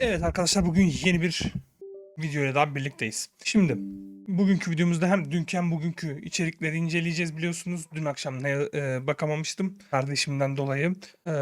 Evet arkadaşlar bugün yeni bir videoyla daha birlikteyiz. Şimdi bugünkü videomuzda hem dünkü hem bugünkü içerikleri inceleyeceğiz biliyorsunuz. Dün akşam ne e, bakamamıştım kardeşimden dolayı e,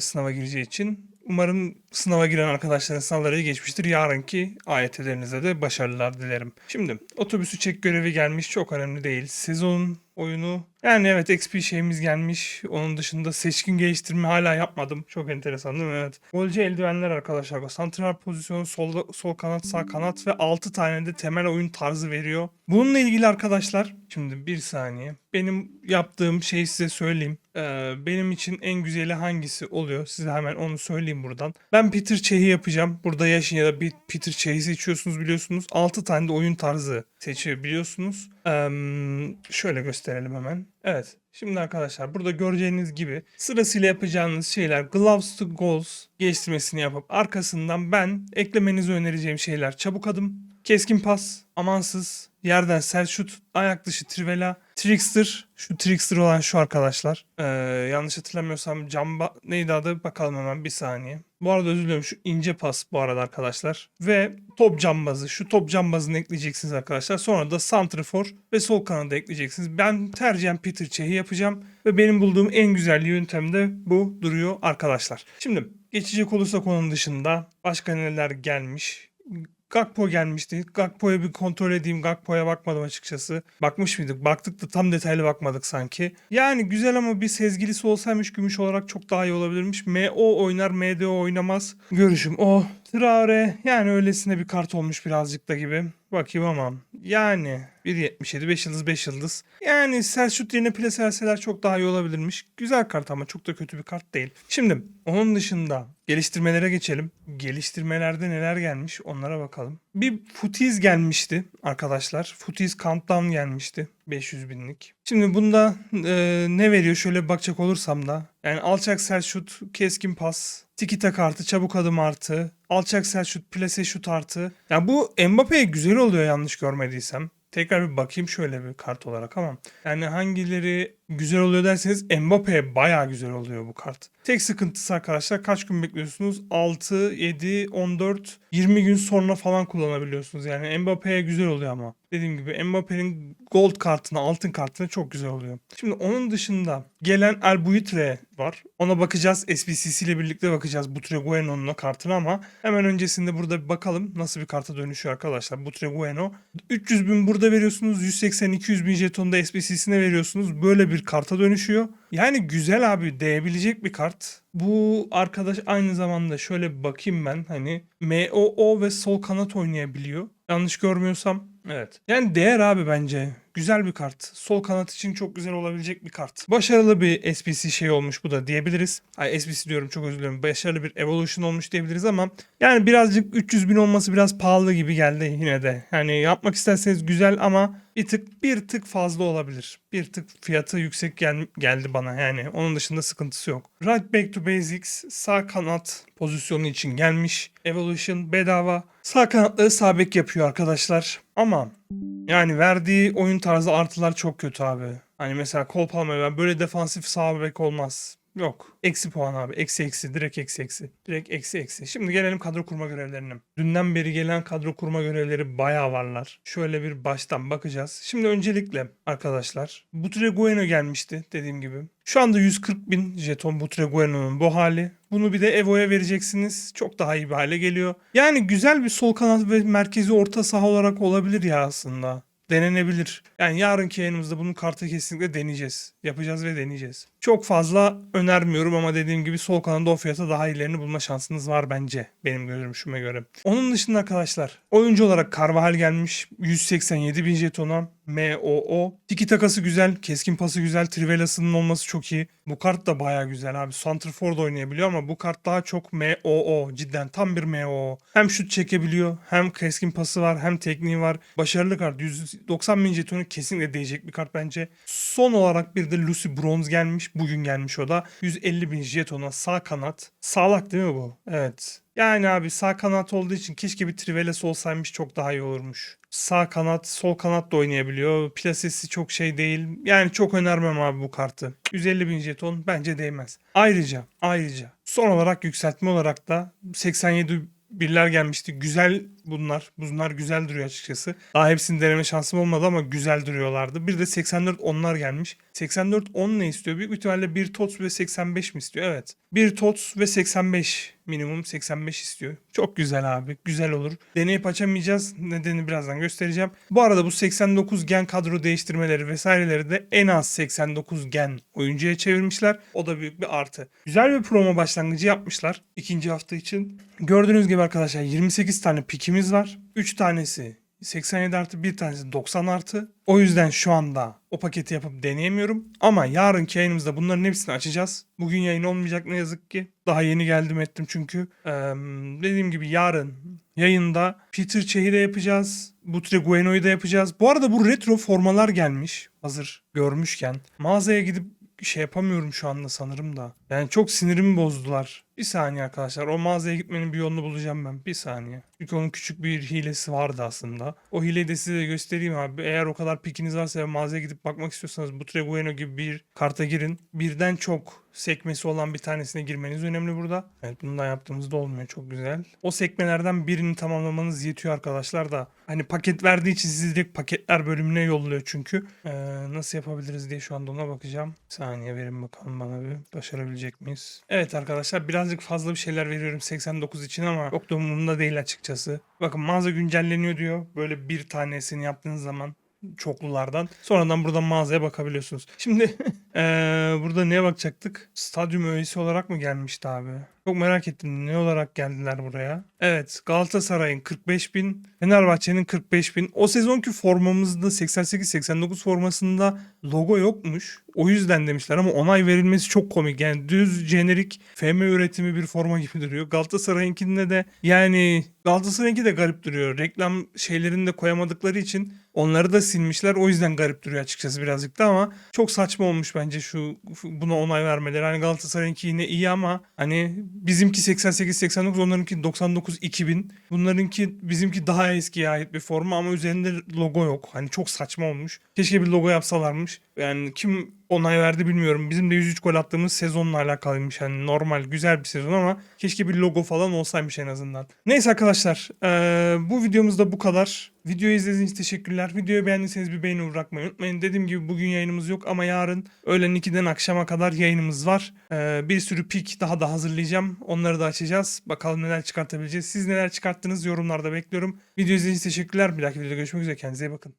sınava gireceği için. Umarım sınava giren arkadaşların sınavları iyi geçmiştir. Yarınki AYT'lerinize de başarılar dilerim. Şimdi otobüsü çek görevi gelmiş çok önemli değil. Sezonun oyunu yani evet XP şeyimiz gelmiş. Onun dışında seçkin geliştirme hala yapmadım. Çok enteresan değil mi? Evet. Golcü eldivenler arkadaşlar. Santral pozisyonu sol, sol kanat sağ kanat ve 6 tane de temel oyun tarzı veriyor. Bununla ilgili arkadaşlar şimdi bir saniye. Benim yaptığım şeyi size söyleyeyim. Ee, benim için en güzeli hangisi oluyor? Size hemen onu söyleyeyim buradan. Ben Peter Çehi yapacağım. Burada yaşın ya da bir Peter Çehi seçiyorsunuz biliyorsunuz. 6 tane de oyun tarzı seçebiliyorsunuz. Ee, şöyle gösterelim hemen. Evet. Şimdi arkadaşlar burada göreceğiniz gibi sırasıyla yapacağınız şeyler Gloves to Goals geliştirmesini yapıp arkasından ben eklemenizi önereceğim şeyler çabuk adım, keskin pas, amansız, yerden sel şut, ayak dışı trivela, trickster, şu trickster olan şu arkadaşlar. Ee, yanlış hatırlamıyorsam camba neydi adı bakalım hemen bir saniye. Bu arada özür diliyorum şu ince pas bu arada arkadaşlar. Ve top cambazı. Şu top cambazını ekleyeceksiniz arkadaşlar. Sonra da santrafor ve sol kanadı ekleyeceksiniz. Ben tercihen Peter Çehi yapacağım. Ve benim bulduğum en güzel yöntem de bu duruyor arkadaşlar. Şimdi geçecek olursak onun dışında başka neler gelmiş. Gakpo gelmişti. Gakpo'ya bir kontrol edeyim. Gakpo'ya bakmadım açıkçası. Bakmış mıydık? Baktık da tam detaylı bakmadık sanki. Yani güzel ama bir sezgilisi olsaymış gümüş olarak çok daha iyi olabilirmiş. MO oynar, MDO oynamaz. Görüşüm o. Traore yani öylesine bir kart olmuş birazcık da gibi. Bakayım ama yani 1.77 5 yıldız 5 yıldız. Yani Selçuk yerine verseler çok daha iyi olabilirmiş. Güzel kart ama çok da kötü bir kart değil. Şimdi onun dışında geliştirmelere geçelim. Geliştirmelerde neler gelmiş onlara bakalım. Bir Futiz gelmişti arkadaşlar. Futiz Countdown gelmişti. 500 binlik. Şimdi bunda e, ne veriyor şöyle bakacak olursam da. Yani alçak sel şut, keskin pas, tikita kartı, çabuk adım artı, alçak sel şut, plase şut artı. Ya bu Mbappe'ye güzel oluyor yanlış görmediysem. Tekrar bir bakayım şöyle bir kart olarak ama yani hangileri güzel oluyor derseniz Mbappe'ye bayağı güzel oluyor bu kart. Tek sıkıntısı arkadaşlar kaç gün bekliyorsunuz? 6, 7, 14, 20 gün sonra falan kullanabiliyorsunuz. Yani Mbappe'ye güzel oluyor ama. Dediğim gibi Mbappe'nin gold kartına, altın kartına çok güzel oluyor. Şimdi onun dışında gelen El Buitre var. Ona bakacağız. SBCC ile birlikte bakacağız Butragueno'nun kartına ama hemen öncesinde burada bir bakalım nasıl bir karta dönüşüyor arkadaşlar. Butragueno. 300 bin burada veriyorsunuz. 180-200 bin jeton da SBC'sine veriyorsunuz. Böyle bir karta dönüşüyor. Yani güzel abi değebilecek bir kart. Bu arkadaş aynı zamanda şöyle bir bakayım ben hani MOO ve sol kanat oynayabiliyor. Yanlış görmüyorsam. Evet. Yani değer abi bence. Güzel bir kart. Sol kanat için çok güzel olabilecek bir kart. Başarılı bir SPC şey olmuş bu da diyebiliriz. Ay SPC diyorum çok özür dilerim. Başarılı bir evolution olmuş diyebiliriz ama yani birazcık 300 bin olması biraz pahalı gibi geldi yine de. Yani yapmak isterseniz güzel ama bir tık bir tık fazla olabilir. Bir tık fiyatı yüksek gel- geldi bana yani. Onun dışında sıkıntısı yok. Right back to basics sağ kanat pozisyonu için gelmiş. Evolution bedava. Sağ kanatları sağ bek yapıyor arkadaşlar. Ama yani verdiği oyun tarzı artılar çok kötü abi. Hani mesela Cole Palmer böyle defansif sağ bek olmaz. Yok. Eksi puan abi. Eksi eksi. Direkt eksi eksi. Direkt eksi eksi. Şimdi gelelim kadro kurma görevlerine. Dünden beri gelen kadro kurma görevleri bayağı varlar. Şöyle bir baştan bakacağız. Şimdi öncelikle arkadaşlar Butragueno gelmişti dediğim gibi. Şu anda 140 bin jeton Butragueno'nun bu hali. Bunu bir de Evo'ya vereceksiniz. Çok daha iyi bir hale geliyor. Yani güzel bir sol kanat ve merkezi orta saha olarak olabilir ya aslında denenebilir. Yani yarınki yayınımızda bunun kartı kesinlikle deneyeceğiz. Yapacağız ve deneyeceğiz. Çok fazla önermiyorum ama dediğim gibi sol kanalda o fiyata daha iyilerini bulma şansınız var bence. Benim görüşüme göre. Onun dışında arkadaşlar oyuncu olarak Carvajal gelmiş. 187 bin jetona. MOO. Tiki takası güzel. Keskin pası güzel. Trivelas'ının olması çok iyi. Bu kart da baya güzel abi. Santrfor da oynayabiliyor ama bu kart daha çok MOO. Cidden tam bir MOO. Hem şut çekebiliyor. Hem keskin pası var. Hem tekniği var. Başarılı kart. 190 bin jetonu kesinlikle değecek bir kart bence. Son olarak bir de Lucy Bronze gelmiş. Bugün gelmiş o da. 150 bin jetona sağ kanat. Sağlak değil mi bu? Evet. Yani abi sağ kanat olduğu için keşke bir Trivelas olsaymış çok daha iyi olurmuş. Sağ kanat, sol kanat da oynayabiliyor. Plasesi çok şey değil. Yani çok önermem abi bu kartı. 150 bin jeton bence değmez. Ayrıca, ayrıca son olarak yükseltme olarak da 87 birler gelmişti. Güzel bunlar. Bunlar güzel duruyor açıkçası. Daha hepsini deneme şansım olmadı ama güzel duruyorlardı. Bir de 84 onlar gelmiş. 84 10 ne istiyor? Büyük ihtimalle 1 TOTS ve 85 mi istiyor? Evet. 1 TOTS ve 85 minimum 85 istiyor. Çok güzel abi. Güzel olur. Deneyip açamayacağız. Nedeni birazdan göstereceğim. Bu arada bu 89 gen kadro değiştirmeleri vesaireleri de en az 89 gen oyuncuya çevirmişler. O da büyük bir artı. Güzel bir promo başlangıcı yapmışlar ikinci hafta için. Gördüğünüz gibi arkadaşlar 28 tane pikimiz var. 3 tanesi 87 artı bir tanesi 90 artı. O yüzden şu anda o paketi yapıp deneyemiyorum. Ama yarınki yayınımızda bunların hepsini açacağız. Bugün yayın olmayacak ne yazık ki. Daha yeni geldim ettim çünkü. Ee, dediğim gibi yarın yayında Peter Çehi de yapacağız. Butre Gueno'yu da yapacağız. Bu arada bu retro formalar gelmiş. Hazır görmüşken. Mağazaya gidip şey yapamıyorum şu anda sanırım da. Yani çok sinirimi bozdular. Bir saniye arkadaşlar. O mağazaya gitmenin bir yolunu bulacağım ben. Bir saniye. Çünkü onun küçük bir hilesi vardı aslında. O hileyi de size göstereyim abi. Eğer o kadar pikiniz varsa ve mağazaya gidip bakmak istiyorsanız bu Bueno gibi bir karta girin. Birden çok sekmesi olan bir tanesine girmeniz önemli burada. Evet bundan yaptığımızda olmuyor. Çok güzel. O sekmelerden birini tamamlamanız yetiyor arkadaşlar da. Hani paket verdiği için sizi direkt paketler bölümüne yolluyor çünkü. Ee, nasıl yapabiliriz diye şu anda ona bakacağım. Bir saniye verin bakalım bana bir. Başarabilecek miyiz? Evet arkadaşlar birazcık fazla bir şeyler veriyorum 89 için ama çok da umurumda değil açıkçası. Bakın mağaza güncelleniyor diyor. Böyle bir tanesini yaptığınız zaman çoklulardan. Sonradan buradan mağazaya bakabiliyorsunuz. Şimdi eee, burada neye bakacaktık? Stadyum öğesi olarak mı gelmişti abi? Çok merak ettim. Ne olarak geldiler buraya? Evet Galatasaray'ın 45 bin, Fenerbahçe'nin 45 bin. O sezonki formamızda 88-89 formasında logo yokmuş. O yüzden demişler ama onay verilmesi çok komik. Yani düz jenerik FM üretimi bir forma gibi duruyor. Galatasaray'ınkinde de yani Galatasaray'ınki de garip duruyor. Reklam şeylerini de koyamadıkları için onları da silmişler. O yüzden garip duruyor açıkçası birazcık da ama çok saçma olmuş bence şu buna onay vermeleri. Hani Galatasaray'ınki yine iyi ama hani bizimki 88-89 onlarınki 99-2000. Bunlarınki bizimki daha eskiye ait bir forma ama üzerinde logo yok. Hani çok saçma olmuş. Keşke bir logo yapsalarmış. Yani kim onay verdi bilmiyorum. Bizim de 103 gol attığımız sezonla alakalıymış. Yani normal güzel bir sezon ama keşke bir logo falan olsaymış en azından. Neyse arkadaşlar eee, bu videomuzda bu kadar. Videoyu izlediğiniz teşekkürler. Videoyu beğendiyseniz bir beğeni bırakmayı unutmayın. Dediğim gibi bugün yayınımız yok ama yarın öğlen 2'den akşama kadar yayınımız var. Eee, bir sürü pik daha da hazırlayacağım. Onları da açacağız. Bakalım neler çıkartabileceğiz. Siz neler çıkarttınız yorumlarda bekliyorum. Video izlediğiniz teşekkürler. Bir dahaki videoda görüşmek üzere. Kendinize iyi bakın.